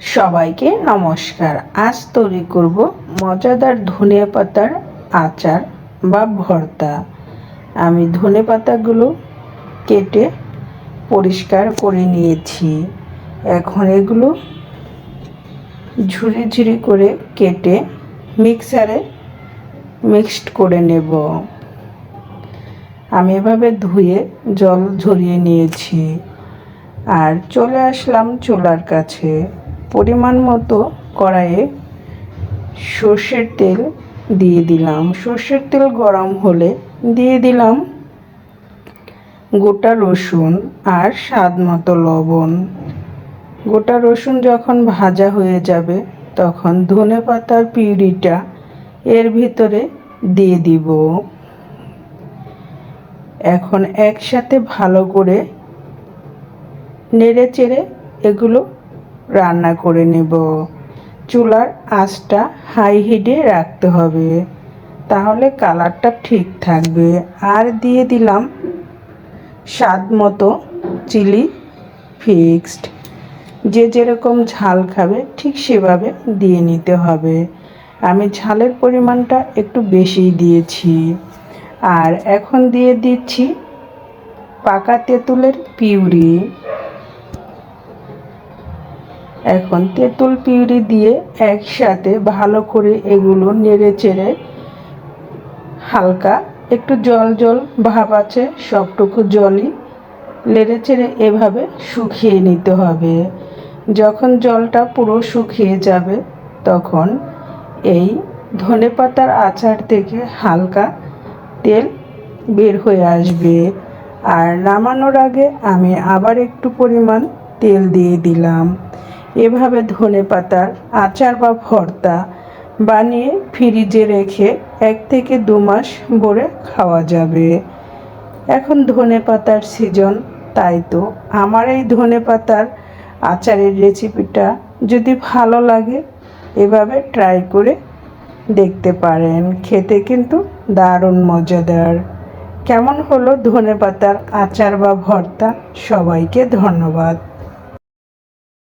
সবাইকে নমস্কার। আজ তৈরি করব মজাদার ধনে পাতার আচার বা ভর্তা। আমি ধনে পাতাগুলো কেটে পরিষ্কার করে নিয়েছি। এখন এগুলো ঝুরি ঝুরি করে কেটে মিক্সারে মিক্সড করে নেব। আমি এভাবে ধুয়ে জল ঝরিয়ে নিয়েছি। আর চলে আসলাম চুলার কাছে। পরিমাণ মতো কড়াইয়ে সর্ষের তেল দিয়ে দিলাম। সর্ষের তেল গরম হলে দিয়ে দিলাম গোটা রসুন আর স্বাদ মতো লবণ। গোটা রসুন যখন ভাজা হয়ে যাবে, তখন ধনে পাতার পিউরিটা এর ভিতরে দিয়ে দিব। এখন একসাথে ভালো করে নেড়ে চেড়ে এগুলো রান্না করে নেব। চুলার আঁচটা হাই হিটে রাখতে হবে। তাহলে কালারটা ঠিক থাকবে। আর দিয়ে দিলাম স্বাদ মতো চিলি ফিক্সড। যে যেরকম ঝাল খাবে ঠিক সেভাবে দিয়ে নিতে হবে। আমি ঝালের পরিমাণটা একটু বেশি দিয়েছি। আর এখন দিয়ে দিচ্ছি পাকা তেঁতুলের পিউরি। এখন তেঁতুল পিউরি দিয়ে একসাথে ভালো করে এগুলো নেড়ে চেড়ে হালকা একটু জল জল ভাব আছে, সবটুকু জলই নেড়ে চেড়ে এভাবে শুকিয়ে নিতে হবে। যখন জলটা পুরো শুকিয়ে যাবে, তখন এই ধনে পাতার আচার থেকে হালকা তেল বের হয়ে আসবে। আর নামানোর আগে আমি আবার একটু পরিমাণ তেল দিয়ে দিলাম। এভাবে ধনে পাতার আচার বা ভর্তা বানিয়ে ফ্রিজে রেখে এক থেকে দু মাস ভরে খাওয়া যাবে। এখন ধনে পাতার সিজন তাই তো আমার এই ধনে পাতার আচারের রেসিপিটা যদি ভালো লাগে, এভাবে ট্রাই করে দেখতে পারেন। খেতে কিন্তু দারুণ মজাদার। কেমন হলো ধনে পাতার আচার বা ভর্তা? সবাইকে ধন্যবাদ।